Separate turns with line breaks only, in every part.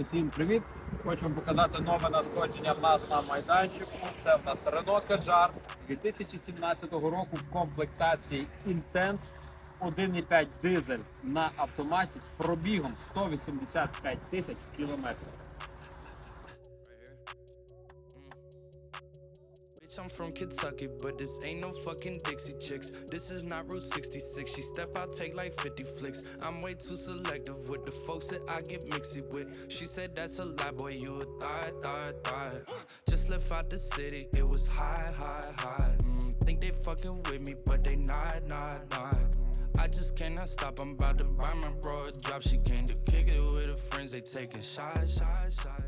Усім привіт! Хочу вам показати нове надходження в нас на майданчику. Це в нас Renault Kadjar 2017 року в комплектації Intense 1,5 дизель на автоматі з пробігом 185 тисяч кілометрів.
From Kentucky, but this ain't no fucking Dixie Chicks. This is not Route 66. She step out, take like 50 flicks. I'm way too selective with the folks that I get mixy with. She said that's a lie, boy, you a thought, thought, thought. Just left out the city, it was high, high, high. Mm, think they fucking with me, but they not, not, not. I just cannot stop. I'm about to buy my bro a drop. She came to kick it with her friends. They taking shots, shots, shots.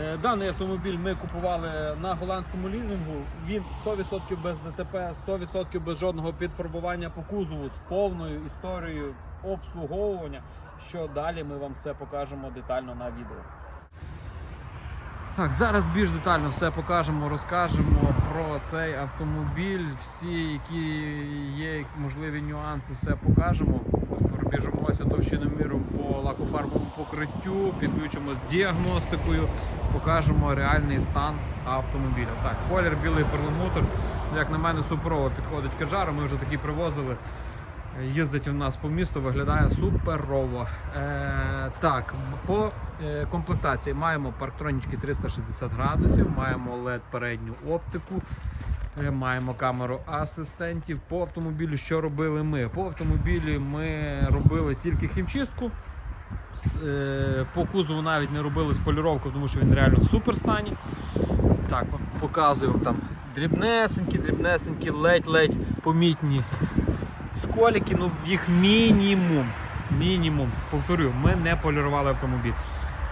Е, Даний автомобіль ми купували на голландському лізингу. Він 100% без ДТП, 100% без жодного підфарбування по кузову з повною історією обслуговування. Що далі ми вам все покажемо детально на відео. Так, зараз більш детально все покажемо, розкажемо про цей автомобіль, всі, які є можливі нюанси, все покажемо. Пробіжимося товщиноміром по лакофарбовому покриттю, підключимо з діагностикою, покажемо реальний стан автомобіля. Так, колір білий перламутр, як на мене, суперово підходить Каджару. Ми вже такі привозили. Їздить у нас по місту, виглядає суперово. Е, так, по комплектації маємо парктронічки 360 градусів, маємо LED передню оптику, е, маємо камеру асистентів. По автомобілю що робили ми? По автомобілі ми робили тільки хімчистку. Е, По кузову навіть не робили споліровку, тому що він реально в суперстані. Так, показую там дрібнесенькі, дрібнесенькі, ледь-ледь помітні сколіки, ну їх мінімум. Мінімум. Повторю, ми не полірували автомобіль.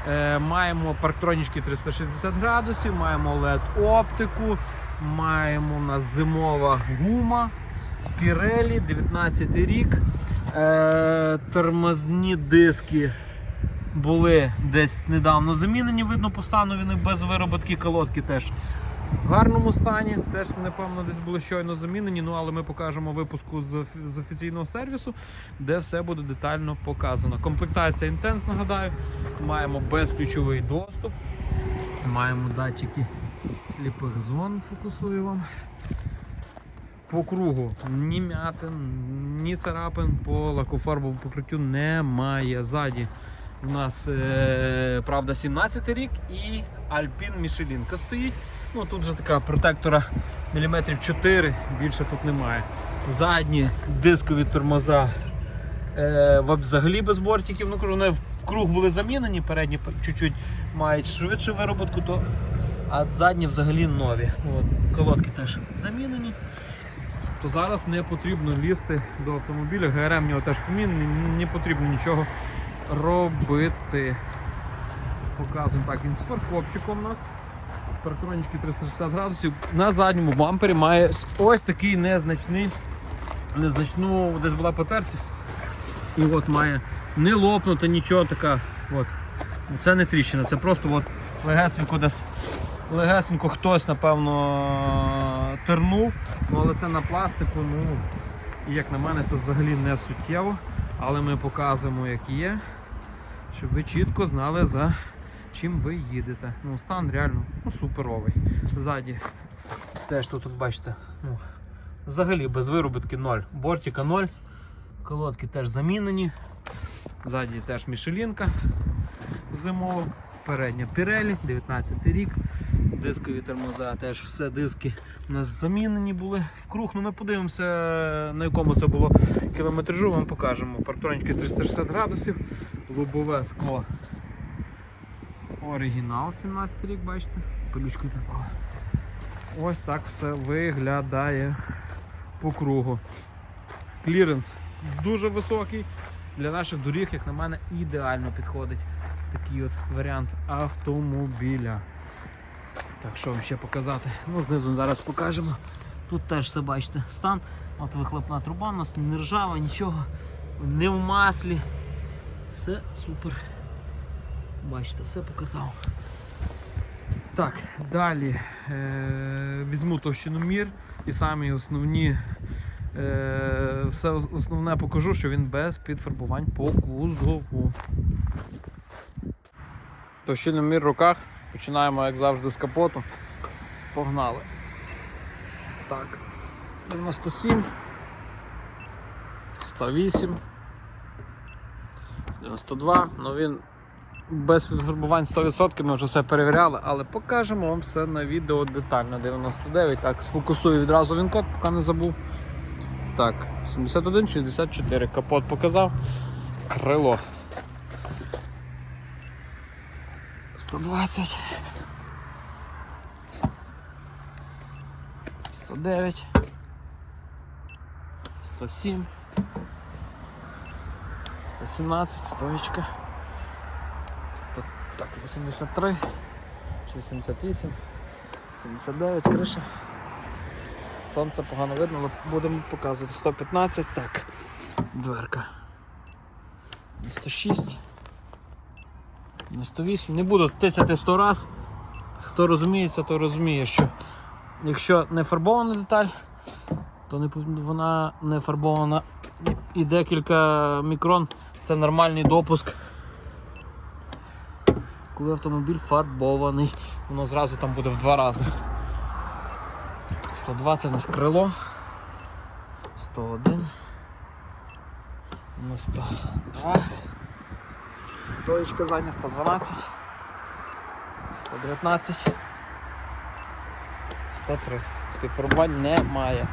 Е, маємо парктронічки 360 градусів, маємо LED оптику, маємо у нас зимова гума, Pirelli, 19 рік. Е, тормозні диски були десь недавно замінені, видно по стану вони без вироботки колодки теж в гарному стані. Теж, напевно, десь були щойно замінені, ну але ми покажемо випуску з, з офіційного сервісу, де все буде детально показано. Комплектація Intense, нагадаю, маємо безключовий доступ, маємо датчики сліпих зон, фокусую вам. По кругу ні м'ятин, ні царапин по лакофарбовому покриттю немає. Ззаді у нас, е, правда, 17 рік і Alpine Мішелінка стоїть. Ну, тут вже така протектора міліметрів 4, більше тут немає. Задні дискові тормоза е, взагалі без бортиків. Ну, вони в круг були замінені, передні чуть-чуть мають швидше вироботку, то, а задні взагалі нові. От, колодки теж замінені. То зараз не потрібно лізти до автомобіля. ГРМ в нього теж помінений, не потрібно нічого робити. Показуємо так, він з фаркопчиком у нас. Парктронічки 360 градусів. На задньому бампері має ось такий незначний, незначну, десь була потертість. І от має не лопнути нічого така. От. Це не тріщина, це просто от легесенько десь легесенько хтось, напевно, тернув, ну, але це на пластику, ну, як на мене, це взагалі не суттєво. Але ми показуємо, як є, щоб ви чітко знали, за чим ви їдете. Ну, стан реально ну, суперовий. Ззаді теж тут, от бачите, ну, взагалі без виробітки 0. Бортика 0. Колодки теж замінені. Ззаді теж мішелінка зимова. Передня Pirelli, 19 рік. Дискові тормоза, теж все диски у нас замінені були в круг. Ну ми подивимося, на якому це було кілометражу, вам покажемо. Парктронічки 360 градусів, лобове скло. Оригінал 17 рік, бачите, пилючка попала. Ось так все виглядає по кругу. Кліренс дуже високий. Для наших доріг, як на мене, ідеально підходить такий от варіант автомобіля. Так, що вам ще показати? Ну, знизу зараз покажемо. Тут теж все бачите, стан. От вихлопна труба у нас не ржава, нічого, не в маслі. Все супер. Бачите, все показав. Так, далі е- візьму товщиномір і самі основні. Е- все основне покажу, що він без підфарбувань по кузову. Товщиномір в руках. Починаємо, як завжди, з капоту. Погнали. Так. 97. 108. 92. Ну він без фарбувань 100%, ми вже все перевіряли, але покажемо вам все на відео детально. 99. Так, сфокусую відразу він код, поки не забув. Так, 71, 64. Капот показав. Крило. 120. 109. 107. 117, стоечка. 100, 83. Чи 88. 79, криша. Сонце погано видно, але будемо показувати. 115, так. Дверка. 106. 108. Не буду тицяти 100 раз. Хто розуміється, то розуміє, що якщо не фарбована деталь, то не, вона не фарбована і декілька мікрон це нормальний допуск. Коли автомобіль фарбований, воно зразу там буде в два рази. 120 у нас крило. 101. На 102. Стоечка задня 112. 119. 103. Підфарбувань немає.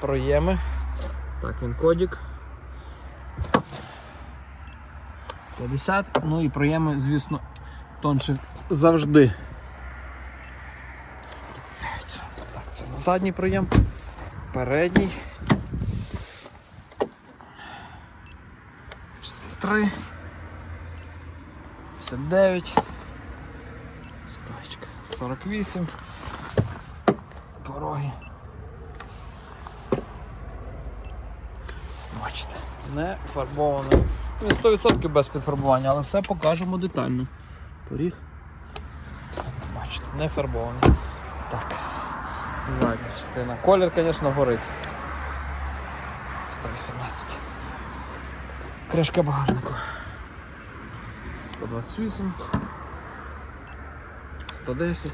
Проєми. Так, він кодік. 50. Ну і проєми, звісно, тонше завжди. 39. Так, це на задній проєм. Передній. 63. 59. Стоечка. 48. Пороги. Бачите, не фарбовано. Він 100% без підфарбування, але все покажемо детально. Поріг. Бачите, не фарбований. Так. Задня частина. Колір, звісно, горить. 118. Кришка багажнику. 128. 110.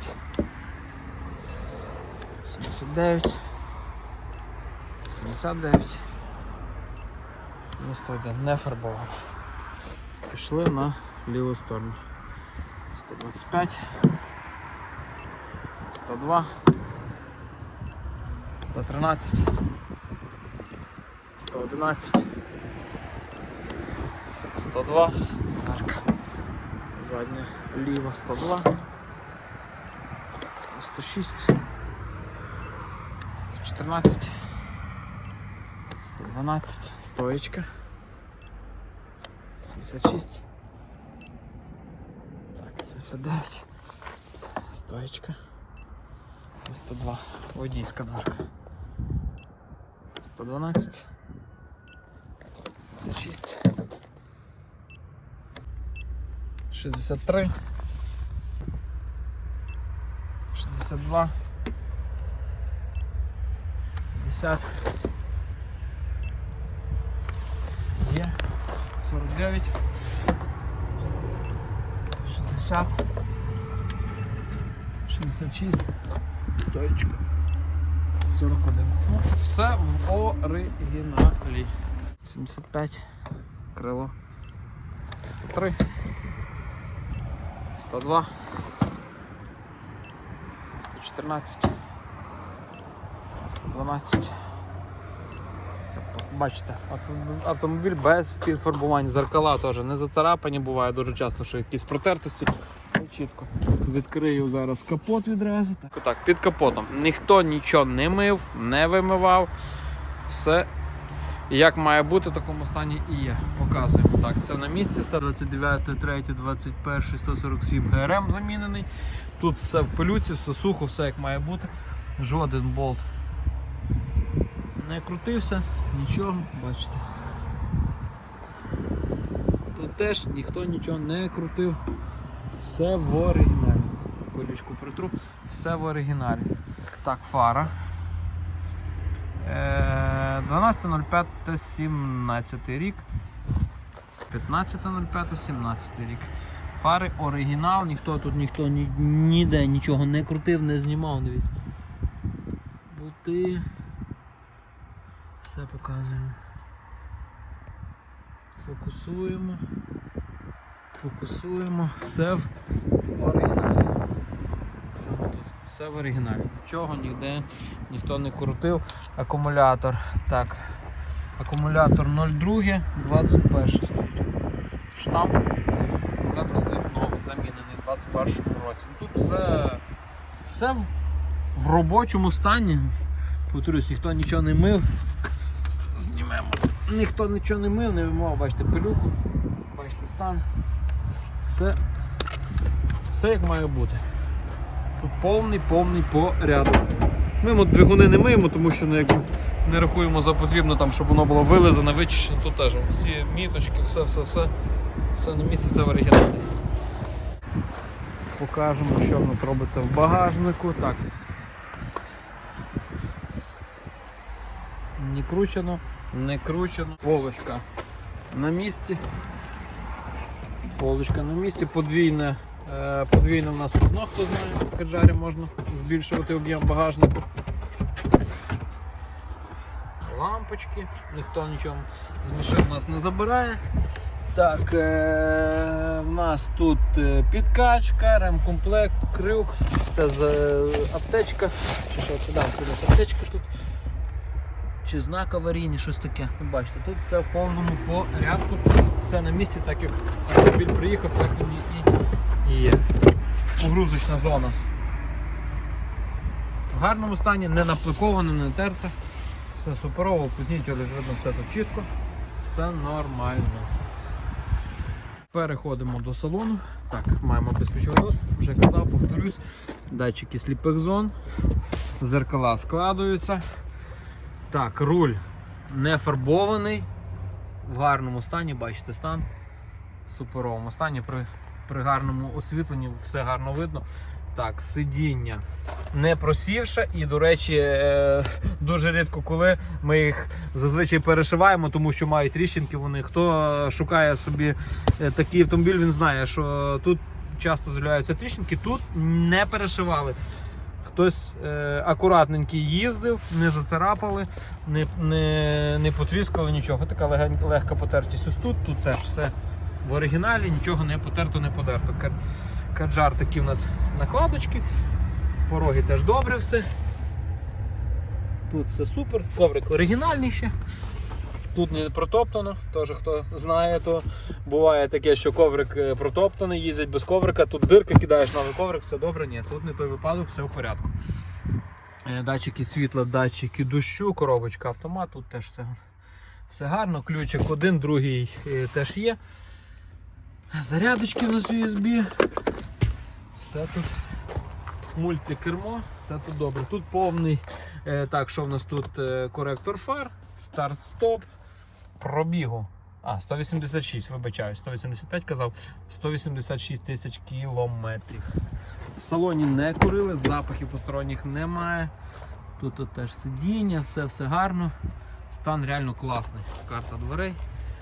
79. 79. 91. Не фарбовано. Пішли на ліву сторону. 125. 102. 113. 111. 102. Арка. Задня ліва 102. 106. 114. 112. Стоечка. 76. Так, 79. Стоечка. 102. Водійська дверка. 112. 76. 63. 62. 50. Є. 49. 60. 66. Стоечка. 41. Ну, все в оригіналі. 75. Крило. 103. 102. 114. 112. Бачите, автомобіль без підфарбування. Зеркала теж не зацарапані, буває дуже часто, що якісь протертості. Ну, Чітко. Відкрию зараз капот відразу. Так, під капотом. Ніхто нічого не мив, не вимивав. Все як має бути в такому стані і є. Показуємо. Так, це на місці, все 29, 3, 21, 147 ГРМ замінений. Тут все в пилюці, все сухо, все як має бути. Жоден болт не крутився, нічого, бачите. Тут теж ніхто нічого не крутив. Все в оригіналі. Колючку притру, все в оригіналі. Так, фара. Е, 12.05.17 рік. 15.05.17 рік. Фари оригінал, ніхто тут ніхто ні, ніде нічого не крутив, не знімав, дивіться. Болти. Все показуємо. Фокусуємо. Фокусуємо. Все в, оригіналі. Саме тут. Все в оригіналі. Нічого ніде ніхто не крутив. Акумулятор. Так. Акумулятор 02, 21 стоїть. Штамп. Акумулятор стоїть новий, замінений в 21 році. Ну, Тут все, все в, в робочому стані. Повторюсь, ніхто нічого не мив. Знімемо. Ніхто нічого не мив, не вимивав, бачите, пилюку, бачите стан. Все, все як має бути. Тут повний повний порядок. Ми от двигуни не миємо, тому що ну, якби, не рахуємо за потрібно, там, щоб воно було вилизане, вичищено. Тут теж всі міточки, все, все, все, все на місці, все в оригіналі. Покажемо, що в нас робиться в багажнику. Так. Не кручено, не кручено. Полочка на місці. Полочка на місці, подвійне. е, Подвійне в нас дно, хто знає, в каджарі можна збільшувати об'єм багажнику. Лампочки, ніхто нічого з машин нас не забирає. Так, е- в нас тут е, підкачка, ремкомплект, крюк, це з е, аптечка. Чи що це? Да, це аптечка тут. Чи знак аварійний, щось таке. Ну, бачите, тут все в повному порядку, все на місці, так як автомобіль приїхав, так він і, є. Погрузочна зона. В гарному стані, не напликовано, не терте. Все суперово, пізніть, але видно все тут чітко. Все нормально. Переходимо до салону. Так, маємо безпечовий доступ, вже казав, повторюсь. Датчики сліпих зон, зеркала складуються. Так, руль не фарбований, в гарному стані, бачите стан. В суперовому стані при, при гарному освітленні все гарно видно. Так, сидіння не просівше і, до речі, е, дуже рідко коли ми їх зазвичай перешиваємо, тому що мають тріщинки. Вони хто шукає собі е, такий автомобіль, він знає, що тут часто з'являються тріщинки, тут не перешивали. Хтось е, акуратненький їздив, не зацарапали, не, не, не потріскали нічого. Така легенька, легка потертість. Ось тут, тут теж все в оригіналі, нічого не потерто, не подерто. Кад- Каджар такі в нас накладочки, пороги теж добре все. Тут все супер, коврик оригінальний ще. Тут не протоптано, теж хто знає, то буває таке, що коврик е, протоптаний, їздять без коврика, тут дирка, кидаєш новий коврик, все добре, ні, тут не той випадок, все в порядку. Е, Датчики світла, датчики дощу, коробочка автомат, тут теж все, все гарно. Ключик один, другий е, теж є. Зарядочки на USB. Все тут мультикермо, все тут добре. Тут повний. Так, що в нас тут коректор фар, старт-стоп, пробігу. А, 186, вибачаю, 185 казав, 186 тисяч кілометрів. В салоні не курили, запахів посторонніх немає. Тут, тут теж сидіння, все все гарно. Стан реально класний. Карта дверей.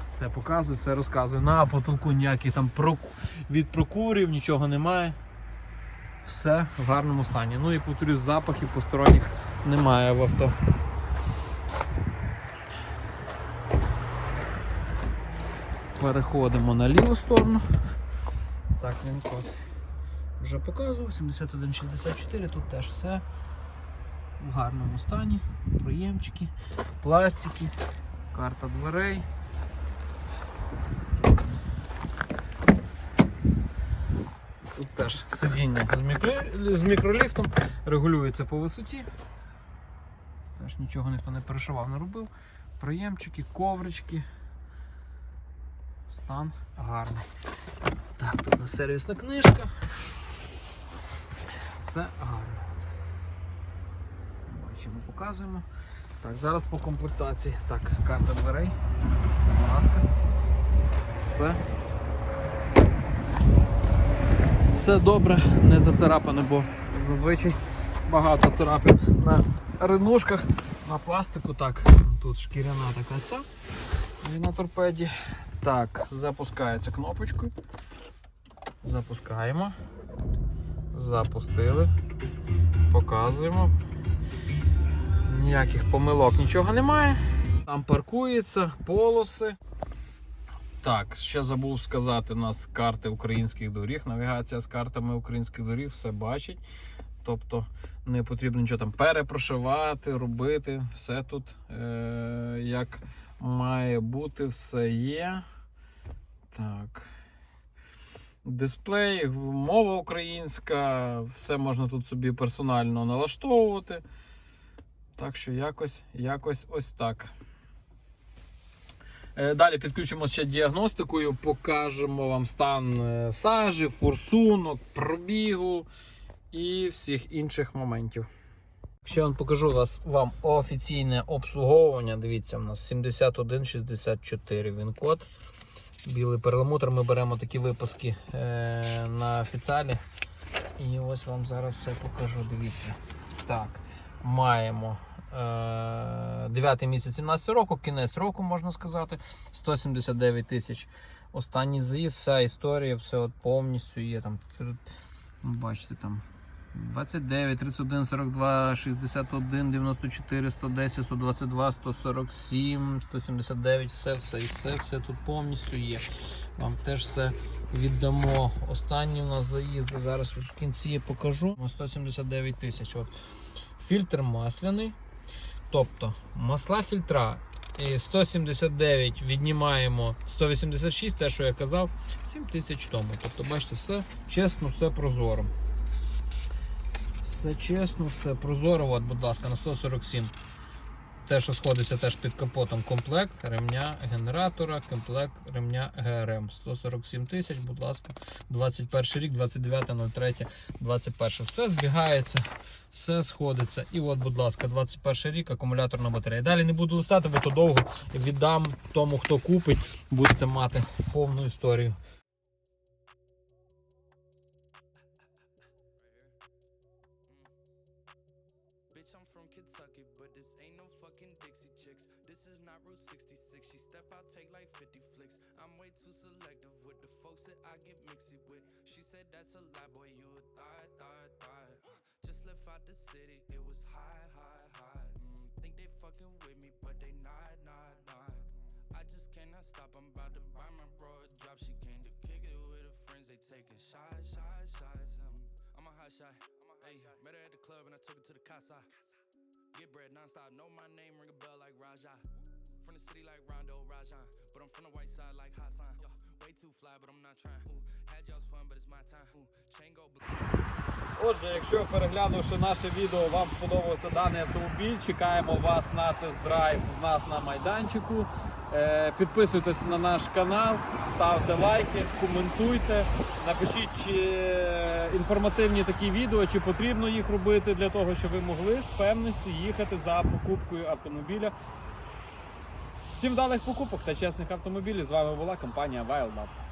Все показує, все розказує. На потолку ніяких там від прокурів, нічого немає. Все в гарному стані. Ну і повторюсь, запахів посторонніх немає в авто. Переходимо на ліву сторону. Так, він код вже показував. 7164, тут теж все в гарному стані. Проємчики, пластики, карта дверей. Тут теж сидіння з, мікро... з мікроліфтом, регулюється по висоті. Теж нічого ніхто не перешивав, не робив. Проємчики, коврички. Стан гарний. Так, тут у нас сервісна книжка. Все гарно. Бачимо, показуємо. Так, зараз по комплектації. Так, карта дверей. Ласка. Все. Все добре, не зацарапане, бо зазвичай багато царапин на ринушках, на пластику. Так, тут шкіряна така ця і на торпеді. Так, запускається кнопочкою. Запускаємо. Запустили. Показуємо. Ніяких помилок, нічого немає. Там паркується, полоси. Так, ще забув сказати, у нас карти українських доріг, навігація з картами українських доріг, все бачить. Тобто не потрібно нічого там перепрошивати, робити. Все тут е- як має бути, все є. Так. Дисплей, мова українська, все можна тут собі персонально налаштовувати. Так що якось, якось ось так. Е, Далі підключимо ще діагностикою, покажемо вам стан е, сажі, форсунок, пробігу і всіх інших моментів. Ще вам покажу вас, вам офіційне обслуговування. Дивіться, у нас 7164 він код. Білий перламутр. Ми беремо такі випуски е, на офіціалі. І ось вам зараз все покажу. Дивіться. Так, маємо е, 9 місяць 17 року, кінець року, можна сказати. 179 тисяч. Останній з'їзд, вся історія, все от повністю є там. Бачите там. 29, 31, 42, 61, 94, 110, 122, 147, 179, все, все і все, все тут повністю є. Вам теж все віддамо. Останні у нас заїзди. Зараз в кінці покажу. 179 тисяч. От. Фільтр масляний. Тобто масла фільтра і 179 віднімаємо 186, те, що я казав, 7 тисяч тому. Тобто, бачите, все чесно, все прозоро. Все чесно, все прозоро. От, будь ласка, на 147. Те, що сходиться теж під капотом, комплект ремня генератора, комплект ремня ГРМ. 147 тисяч, будь ласка, 21 рік, 29.03, 21. Все збігається, все сходиться. І от, будь ласка, 21 рік, акумуляторна батарея. Далі не буду листати, бо то довго віддам тому, хто купить, будете мати повну історію.
Not Route 66. She step out, take like 50 flicks. I'm way too selective with the folks that I get mixy with. She said that's a lie, boy, you a thought, thought, thought. Just left out the city, it was high, high, high. Mm, think they fucking with me, but they not, not, not. I just cannot stop, I'm about to buy my bro a drop. She came to kick it with her friends, they taking shots, shots, shots. Um, I'm a hot shot. Hey, met her at the club and I took her to the casa. Get bread nonstop, know my name, ring a bell like Raja. From the city like Rondo Rajan, but I'm from the white side like Hassan. Yo, way too fly, but I'm not trying. Ooh, had y'all's fun, but it's my time. Ooh, chain go.
Отже, якщо переглянувши наше відео, вам сподобався даний автомобіль, чекаємо вас на тест-драйв в нас на майданчику. Е, Підписуйтесь на наш канал, ставте лайки, коментуйте, напишіть чи е, інформативні такі відео, чи потрібно їх робити для того, щоб ви могли з певністю їхати за покупкою автомобіля. Всім вдалих покупок та чесних автомобілів. З вами була компанія Wildauto.